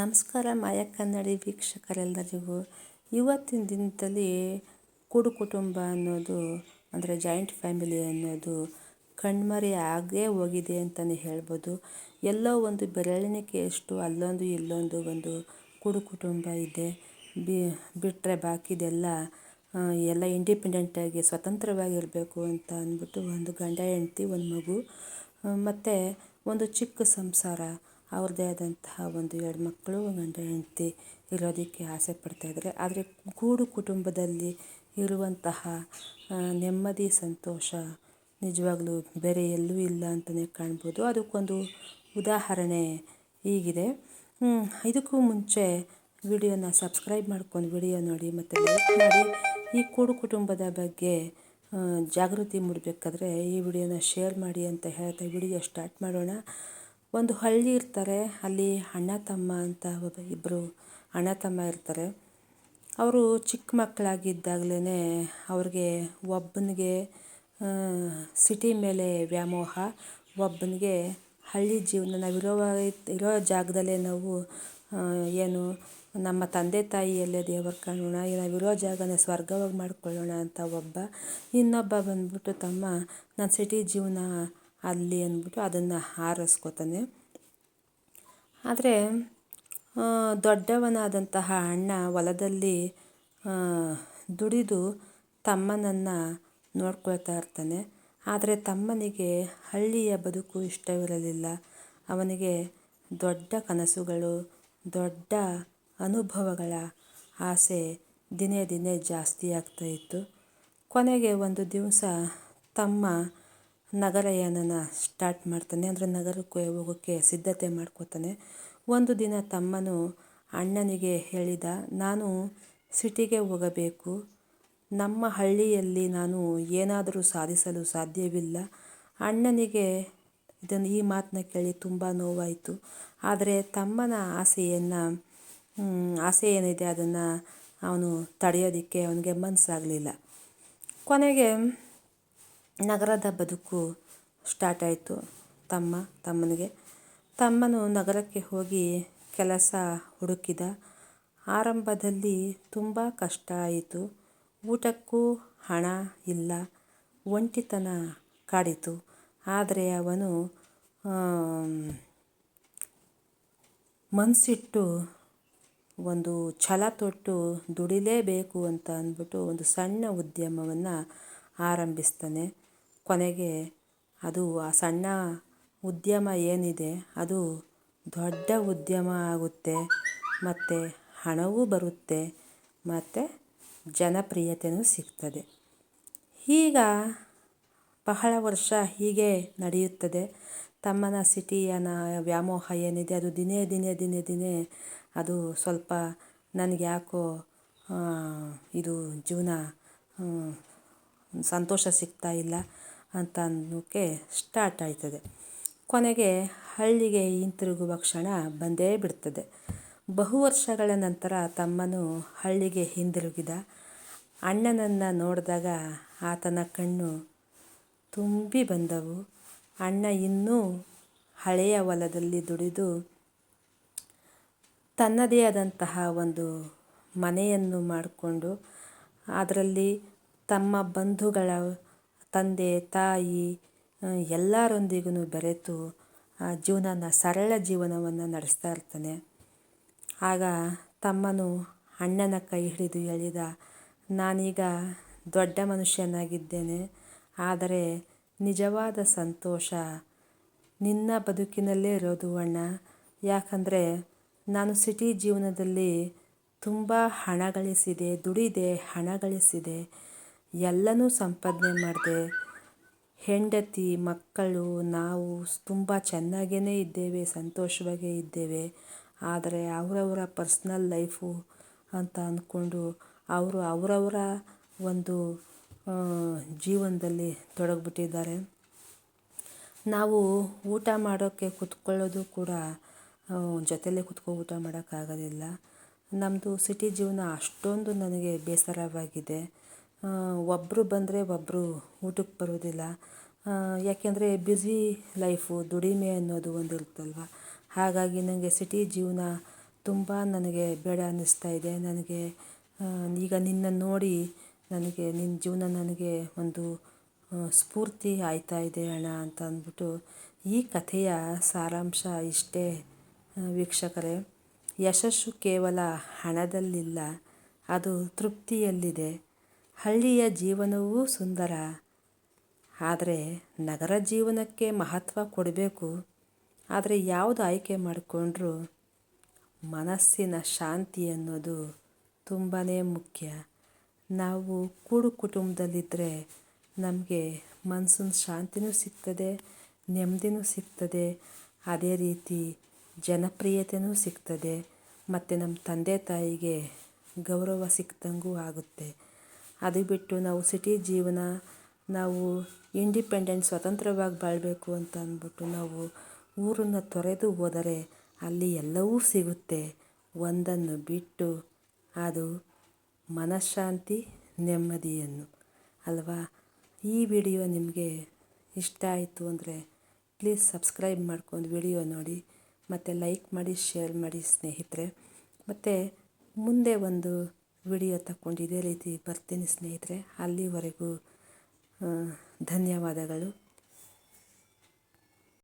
ನಮಸ್ಕಾರ ಮಾಯ ಕನ್ನಡಿ ವೀಕ್ಷಕರೆಲ್ಲರಿಗೂ. ಇವತ್ತಿನ ದಿನದಲ್ಲಿ ಕೂಡು ಕುಟುಂಬ ಅನ್ನೋದು, ಅಂದರೆ ಜಾಯಿಂಟ್ ಫ್ಯಾಮಿಲಿ ಅನ್ನೋದು ಕಣ್ಮರೆ ಆಗೇ ಹೋಗಿದೆ ಅಂತಲೇ ಹೇಳ್ಬೋದು. ಎಲ್ಲೋ ಒಂದು ಬೆರಳೆಣಿಕೆಯಷ್ಟು ಅಲ್ಲೊಂದು ಇಲ್ಲೊಂದು ಒಂದು ಕೂಡು ಕುಟುಂಬ ಇದೆ. ಬಿ ಬಿಟ್ಟರೆ ಬಾಕಿದೆಲ್ಲ ಎಲ್ಲ ಇಂಡಿಪೆಂಡೆಂಟಾಗಿ ಸ್ವತಂತ್ರವಾಗಿರಬೇಕು ಅಂತ ಅಂದ್ಬಿಟ್ಟು ಒಂದು ಗಂಡ, ಹೆಂಡ್ತಿ, ಒಂದು ಮಗು ಮತ್ತು ಒಂದು ಚಿಕ್ಕ ಸಂಸಾರ. ಅವ್ರದ್ದೇ ಆದಂತಹ ಒಂದು ಎರಡು ಮಕ್ಕಳು ಗಂಡ ಹೆಂಡತಿ ಇರೋದಕ್ಕೆ ಆಸೆ ಪಡ್ತಾಯಿದ್ದಾರೆ ಆದರೆ ಕೂಡು ಕುಟುಂಬದಲ್ಲಿ ಇರುವಂತಹ ನೆಮ್ಮದಿ, ಸಂತೋಷ ನಿಜವಾಗ್ಲೂ ಬೇರೆ ಎಲ್ಲೂ ಇಲ್ಲ ಅಂತಲೇ ಕಾಣ್ಬೋದು. ಅದಕ್ಕೊಂದು ಉದಾಹರಣೆ ಹೀಗಿದೆ. ಇದಕ್ಕೂ ಮುಂಚೆ ವಿಡಿಯೋನ ಸಬ್ಸ್ಕ್ರೈಬ್ ಮಾಡ್ಕೊಂಡು ವಿಡಿಯೋ ನೋಡಿ, ಮತ್ತು ಲೈಕ್ ಮಾಡಿ. ಈ ಕೂಡು ಕುಟುಂಬದ ಬಗ್ಗೆ ಜಾಗೃತಿ ಮೂಡಬೇಕಾದ್ರೆ ಈ ವಿಡಿಯೋನ ಶೇರ್ ಮಾಡಿ ಅಂತ ಹೇಳ್ತಾ ವಿಡಿಯೋ ಸ್ಟಾರ್ಟ್ ಮಾಡೋಣ. ಒಂದು ಹಳ್ಳಿ ಇರ್ತಾರೆ, ಅಲ್ಲಿ ಅಣ್ಣ, ತಮ್ಮ ಅಂತ ಇಬ್ಬರು ಅಣ್ಣ, ತಮ್ಮ ಇರ್ತಾರೆ. ಅವರು ಚಿಕ್ಕ ಮಕ್ಕಳಾಗಿದ್ದಾಗಲೇ ಅವ್ರಿಗೆ ಒಬ್ಬನಿಗೆ ಸಿಟಿ ಮೇಲೆ ವ್ಯಾಮೋಹ, ಒಬ್ಬನಿಗೆ ಹಳ್ಳಿ ಜೀವನ, ನಾವಿರೋ ಇರೋ ಜಾಗದಲ್ಲೇ ನಾವು ಏನು ನಮ್ಮ ತಂದೆ ತಾಯಿಯಲ್ಲೇ ದೇವರು ಕಾಣೋಣ, ನಾವಿರೋ ಜಾಗನ ಸ್ವರ್ಗವಾಗಿ ಮಾಡ್ಕೊಳ್ಳೋಣ ಅಂತ ಒಬ್ಬ, ಇನ್ನೊಬ್ಬ ಬಂದ್ಬಿಟ್ಟು ತಮ್ಮ, ನಾನು ಸಿಟಿ ಜೀವನ ಅಲ್ಲಿ ಅಂದ್ಬಿಟ್ಟು ಅದನ್ನು ಹಾರಿಸ್ಕೋತಾನೆ. ಆದರೆ ದೊಡ್ಡವನಾದಂತಹ ಅಣ್ಣ ಹೊಲದಲ್ಲಿ ದುಡಿದು ತಮ್ಮನನ್ನು ನೋಡ್ಕೊಳ್ತಾ ಇರ್ತಾನೆ. ಆದರೆ ತಮ್ಮನಿಗೆ ಹಳ್ಳಿಯ ಬದುಕು ಇಷ್ಟವಿರಲಿಲ್ಲ. ಅವನಿಗೆ ದೊಡ್ಡ ಕನಸುಗಳು, ದೊಡ್ಡ ಅನುಭವಗಳ ಆಸೆ ದಿನೇ ದಿನೇ ಜಾಸ್ತಿ ಆಗ್ತಾಯಿತ್ತು ಕೊನೆಗೆ ಒಂದು ದಿವಸ ತಮ್ಮ ನಗರಯಾನನ ಸ್ಟಾರ್ಟ್ ಮಾಡ್ತಾನೆ, ಅಂದರೆ ನಗರಕ್ಕೆ ಹೋಗೋಕ್ಕೆ ಸಿದ್ಧತೆ ಮಾಡ್ಕೋತಾನೆ. ಒಂದು ದಿನ ತಮ್ಮನು ಅಣ್ಣನಿಗೆ ಹೇಳಿದ, ನಾನು ಸಿಟಿಗೆ ಹೋಗಬೇಕು. ನಮ್ಮ ಹಳ್ಳಿಯಲ್ಲಿ ನಾನು ಏನಾದರೂ ಸಾಧಿಸಲು ಸಾಧ್ಯವಿಲ್ಲ. ಅಣ್ಣನಿಗೆ ಇದನ್ನು ಈ ಮಾತನ್ನ ಕೇಳಿ ತುಂಬ ನೋವಾಯಿತು. ಆದರೆ ತಮ್ಮನ ಆಸೆಯನ್ನು ಆಸೆ ಏನಿದೆ ಅದನ್ನು ಅವನು ತಡೆಯೋದಕ್ಕೆ ಅವನಿಗೆ ಮನಸ್ಸಾಗಲಿಲ್ಲ ಕೊನೆಗೆ ನಗರದ ಬದುಕು ಸ್ಟಾರ್ಟ್ ಆಯಿತು. ತಮ್ಮ, ತಮ್ಮನಿಗೆ. ತಮ್ಮನು ನಗರಕ್ಕೆ ಹೋಗಿ ಕೆಲಸ ಹುಡುಕಿದ. ಆರಂಭದಲ್ಲಿ ತುಂಬ ಕಷ್ಟ ಆಯಿತು. ಊಟಕ್ಕೂ ಹಣ ಇಲ್ಲ. ಒಂಟಿತನ ಕಾಡಿತು. ಆದರೆ ಅವನು ಮನಸ್ಸಿಟ್ಟು ಒಂದು ಛಲ ತೊಟ್ಟು ದುಡಿಲೇಬೇಕು ಅಂತ ಅಂದ್ಬಿಟ್ಟು ಒಂದು ಸಣ್ಣ ಉದ್ಯಮವನ್ನು ಆರಂಭಿಸ್ತಾನೆ. ಕೊನೆಗೆ ಅದು ಆ ಸಣ್ಣ ಉದ್ಯಮ ಏನಿದೆ, ಅದು ದೊಡ್ಡ ಉದ್ಯಮ ಆಗುತ್ತೆ, ಮತ್ತು ಹಣವೂ ಬರುತ್ತೆ, ಮತ್ತು ಜನಪ್ರಿಯತೆಯೂ ಸಿಗ್ತದೆ. ಈಗ ಬಹಳ ವರ್ಷ ಹೀಗೆ ನಡೆಯುತ್ತದೆ. ತಮ್ಮನ ಸಿಟಿಯನ ವ್ಯಾಮೋಹ ಏನಿದೆ, ಅದು ದಿನೇ ದಿನೇ ದಿನೇ ದಿನೇ ಅದು ಸ್ವಲ್ಪ ನನಗೆ ಯಾಕೋ ಇದು ಜೀವನ ಸಂತೋಷ ಸಿಗ್ತಾ ಇಲ್ಲ. ಅಂತ ಅನ್ನೋಕ್ಕೆ ಸ್ಟಾರ್ಟ್ ಆಯ್ತದೆ. ಕೊನೆಗೆ ಹಳ್ಳಿಗೆ ಹಿಂತಿರುಗುವ ಕ್ಷಣ ಬಂದೇ ಬಿಡ್ತದೆ. ಬಹು ವರ್ಷಗಳ ನಂತರ ತಮ್ಮನು ಹಳ್ಳಿಗೆ ಹಿಂದಿರುಗಿದ. ಅಣ್ಣನನ್ನು ನೋಡಿದಾಗ ಆತನ ಕಣ್ಣು ತುಂಬಿ ಬಂದವು. ಅಣ್ಣ ಇನ್ನೂ ಹಳೆಯ ಹೊಲದಲ್ಲಿ ದುಡಿದು ತನ್ನದೇ ಆದಂತಹ ಒಂದು ಮನೆಯನ್ನು ಮಾಡಿಕೊಂಡು, ಅದರಲ್ಲಿ ತಮ್ಮ ಬಂಧುಗಳ ತಂದೆ, ತಾಯಿ ಎಲ್ಲರೊಂದಿಗೂ ಬೆರೆತು ಜೀವನನ ಸರಳ ಜೀವನವನ್ನು ನಡೆಸ್ತಾ ಇರ್ತಾನೆ. ಆಗ ತಮ್ಮನು ಅಣ್ಣನ ಕೈ ಹಿಡಿದು ಹೇಳಿದ, ನಾನೀಗ ದೊಡ್ಡ ಮನುಷ್ಯನಾಗಿದ್ದೇನೆ. ಆದರೆ ನಿಜವಾದ ಸಂತೋಷ ನಿನ್ನ ಬದುಕಿನಲ್ಲೇ ಇರೋದು ಅಣ್ಣ. ಯಾಕಂದರೆ ನಾನು ಸಿಟಿ ಜೀವನದಲ್ಲಿ ತುಂಬ ಹಣ ಗಳಿಸಿದೆ, ದುಡಿದೆ, ಹಣ ಗಳಿಸಿದೆ. ಎಲ್ಲನೂ ಸಂಪಾದನೆ ಮಾಡಿದೆ. ಹೆಂಡತಿ, ಮಕ್ಕಳು, ನಾವು ತುಂಬ ಚೆನ್ನಾಗೇ ಇದ್ದೇವೆ, ಸಂತೋಷವಾಗೇ ಇದ್ದೇವೆ. ಆದರೆ ಅವರವರ ಪರ್ಸ್ನಲ್ ಲೈಫು ಅಂತ ಅಂದ್ಕೊಂಡು ಅವರು ಅವರವರ ಒಂದು ಜೀವನದಲ್ಲಿ ತೊಡಗಿಬಿಟ್ಟಿದ್ದಾರೆ. ನಾವು ಊಟ ಮಾಡೋಕ್ಕೆ ಕೂತ್ಕೊಳ್ಳೋದು ಕೂಡ ಜೊತೆಲೇ ಕೂತ್ಕೊ ಊಟ ಮಾಡೋಕ್ಕಾಗೋದಿಲ್ಲ. ನಮ್ಮದು ಸಿಟಿ ಜೀವನ ಅಷ್ಟೊಂದು ನನಗೆ ಬೇಸರವಾಗಿದೆ. ಒಬ್ಬರು ಬಂದರೆ ಒಬ್ಬರು ಊಟಕ್ಕೆ ಬರೋದಿಲ್ಲ ಯಾಕೆಂದರೆ ಬ್ಯುಸಿ ಲೈಫು ದುಡಿಮೆ ಅನ್ನೋದು ಒಂದು ಇರುತ್ತಲ್ವ? ಹಾಗಾಗಿ ನನಗೆ ಸಿಟಿ ಜೀವನ ತುಂಬ ನನಗೆ ಬೇಡ ಅನ್ನಿಸ್ತಾ ಇದೆ. ನನಗೆ ಈಗ ನಿನ್ನ ನೋಡಿ ನನಗೆ ನಿನ್ನ ಜೀವನ ನನಗೆ ಒಂದು ಸ್ಫೂರ್ತಿ ಆಯ್ತಾ ಇದೆ ಅಣ್ಣ ಅಂತ ಅಂದ್ಬಿಟ್ಟು ಈ ಕಥೆಯ ಸಾರಾಂಶ ಇಷ್ಟೇ ವೀಕ್ಷಕರೇ. ಯಶಸ್ಸು ಕೇವಲ ಹಣದಲ್ಲಿಲ್ಲ, ಅದು ತೃಪ್ತಿಯಲ್ಲಿದೆ. ಹಳ್ಳಿಯ ಜೀವನವೂ ಸುಂದರ. ಆದರೆ ನಗರ ಜೀವನಕ್ಕೆ ಮಹತ್ವ ಕೊಡಬೇಕು. ಆದರೆ ಯಾವುದು ಆಯ್ಕೆ ಮಾಡಿಕೊಂಡ್ರೂ ಮನಸ್ಸಿನ ಶಾಂತಿ ಅನ್ನೋದು ತುಂಬಾ ಮುಖ್ಯ. ನಾವು ಕೂಡು ಕುಟುಂಬದಲ್ಲಿದ್ದರೆ ನಮಗೆ ಮನ್ಸಿನ ಶಾಂತಿನೂ ಸಿಗ್ತದೆ, ನೆಮ್ಮದಿನೂ ಸಿಗ್ತದೆ. ಅದೇ ರೀತಿ ಜನಪ್ರಿಯತೆಯೂ ಸಿಗ್ತದೆ. ಮತ್ತು ನಮ್ಮ ತಂದೆ ತಾಯಿಗೆ ಗೌರವ ಸಿಕ್ತಂಗೂ ಆಗುತ್ತೆ. ಅದು ಬಿಟ್ಟು ನಾವು ಸಿಟಿ ಜೀವನ, ನಾವು ಇಂಡಿಪೆಂಡೆಂಟ್ ಸ್ವತಂತ್ರವಾಗಿ ಬಾಳಬೇಕು ಅಂತ ಅಂದ್ಬಿಟ್ಟು ನಾವು ಊರನ್ನು ತೊರೆದು ಹೋದರೆ ಅಲ್ಲಿ ಎಲ್ಲವೂ ಸಿಗುತ್ತೆ. ಒಂದನ್ನು ಬಿಟ್ಟು ಅದು ಮನಃಶಾಂತಿ, ನೆಮ್ಮದಿಯನ್ನು. ಅಲ್ವಾ? ಈ ವಿಡಿಯೋ ನಿಮಗೆ ಇಷ್ಟ ಆಯಿತು ಅಂದರೆ ಪ್ಲೀಸ್ ಸಬ್ಸ್ಕ್ರೈಬ್ ಮಾಡ್ಕೊಂಡು ವಿಡಿಯೋ ನೋಡಿ, ಮತ್ತು ಲೈಕ್ ಮಾಡಿ, ಶೇರ್ ಮಾಡಿ ಸ್ನೇಹಿತರೆ. ಮತ್ತು ಮುಂದೆ ಒಂದು ವಿಡಿಯೋ ತಕ್ಕೊಂಡು ಇದೇ ರೀತಿ ಬರ್ತೀನಿ ಸ್ನೇಹಿತರೆ. ಅಲ್ಲಿವರೆಗೂ ಧನ್ಯವಾದಗಳು.